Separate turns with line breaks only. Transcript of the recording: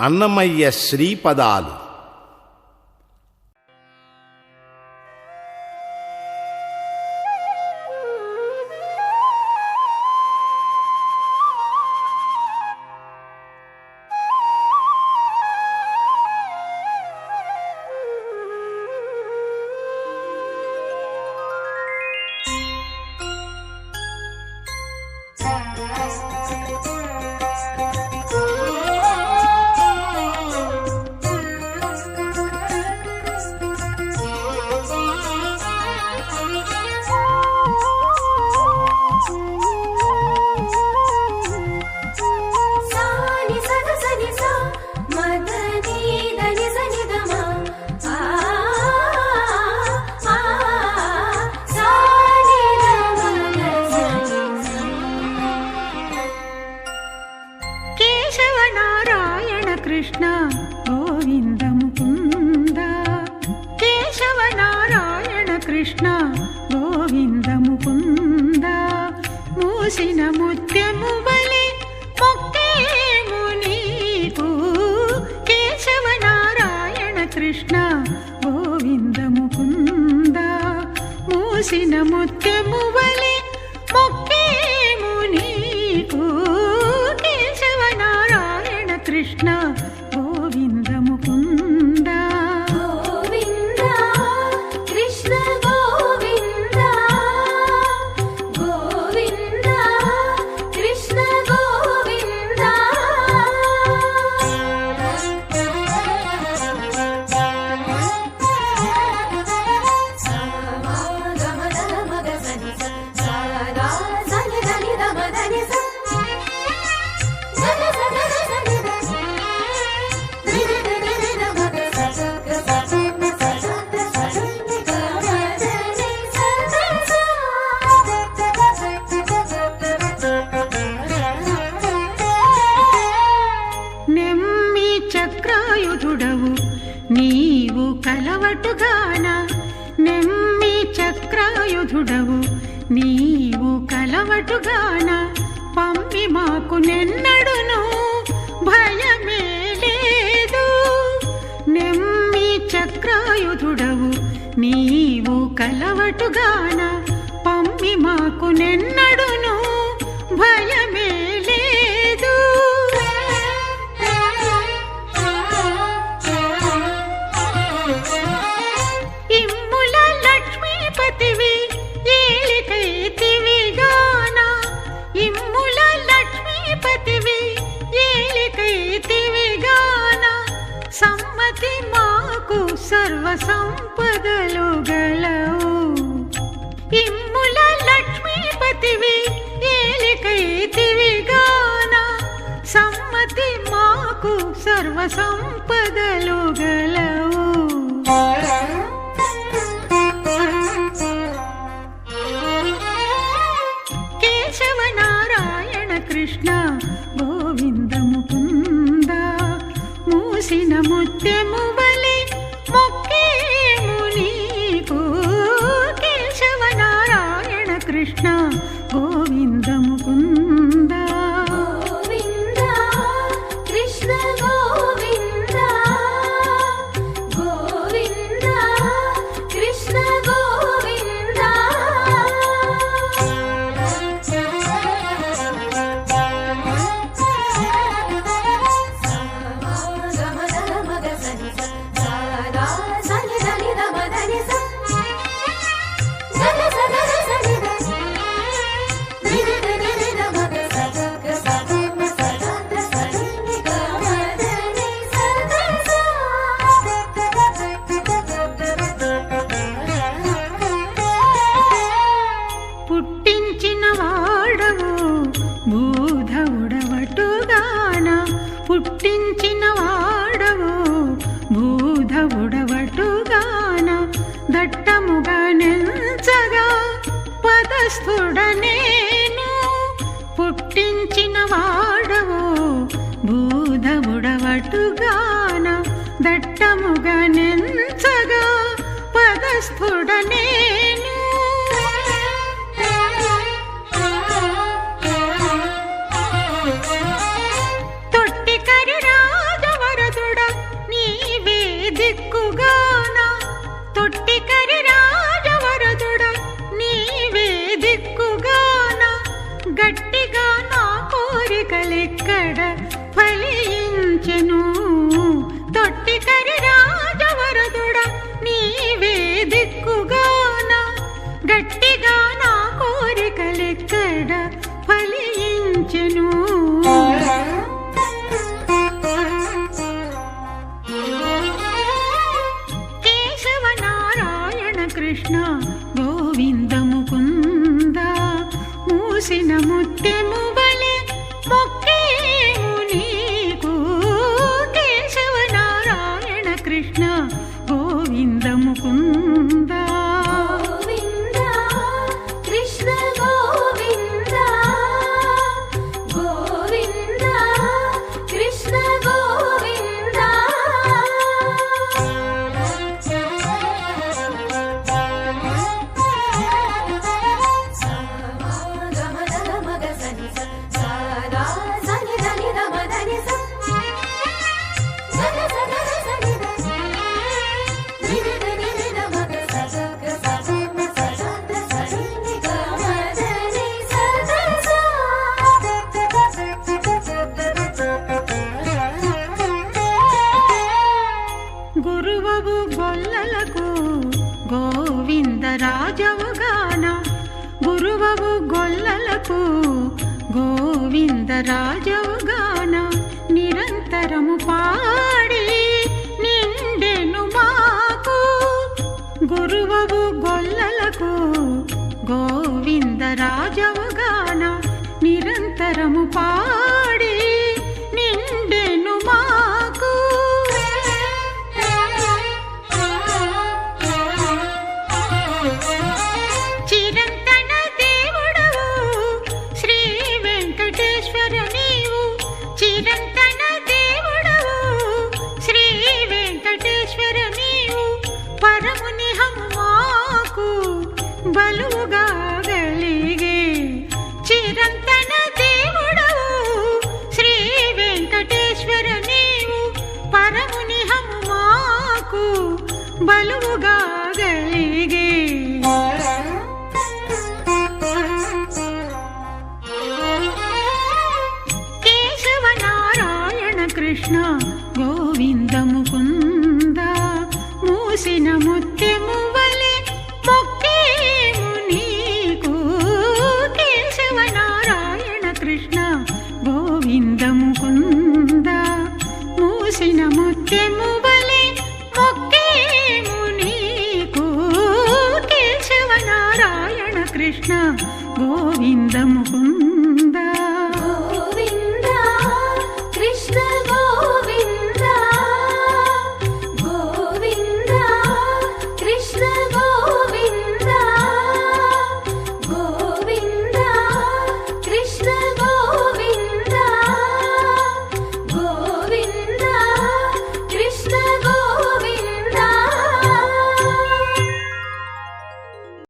అన్నమయ్య శ్రీపదాలు.
కృష్ణ గోవింద ముకుంద మూసిన ముత్యము బలి మొక్కేము నీకు. కేశవ నారాయణ కృష్ణ గోవింద ముకుంద మూసిన ముత్యము బలి మొక్కేము నీకు. కేశవ నారాయణ కృష్ణ నీవు కలవటుగాన పంపి మాకు నెన్నడును. భయమే లేదు. నెమ్మి చక్రాయుధుడవు నీవు కలవటుగాన పంపి మాకు నెన్నడును సమ్మతి మాకు సర్వ సంపదలు గలవు. ఇమ్ముల లక్ష్మీపతివి ఏలికైతివిగాన సమ్మతి మాకు సర్వ సంపదలు గలవు. కేశవ నారాయణ కృష్ణ గోవింద ముకుంద చేసిన ముత్యము వలె మొక్కేము నీకు. కేశవ నారాయణ కృష్ణ
గో స్ఫుడనేను
పుట్టించిన వాడవు భూధవుడవటుగాన దట్టముగా నెంచగా పదస్థుడ మూసిన రాజవుగాన గురువవు గొల్లలకు గోవింద రాజవుగాన నిరంతరము పాడి నిండెను మాకు. గురువవు గొల్లలకు గోవింద రాజవుగాన నిరంతరము పాడి బలుగా గలిగే చిరంతన దేవుడవు శ్రీ వెంకటేశ్వర నీవు పరముని మాకు బలుగా గలిగే. కేశవ నారాయణ కృష్ణ గోవింద మూసిన ముత్యము కృష్ణ గోవింద ముకుంద.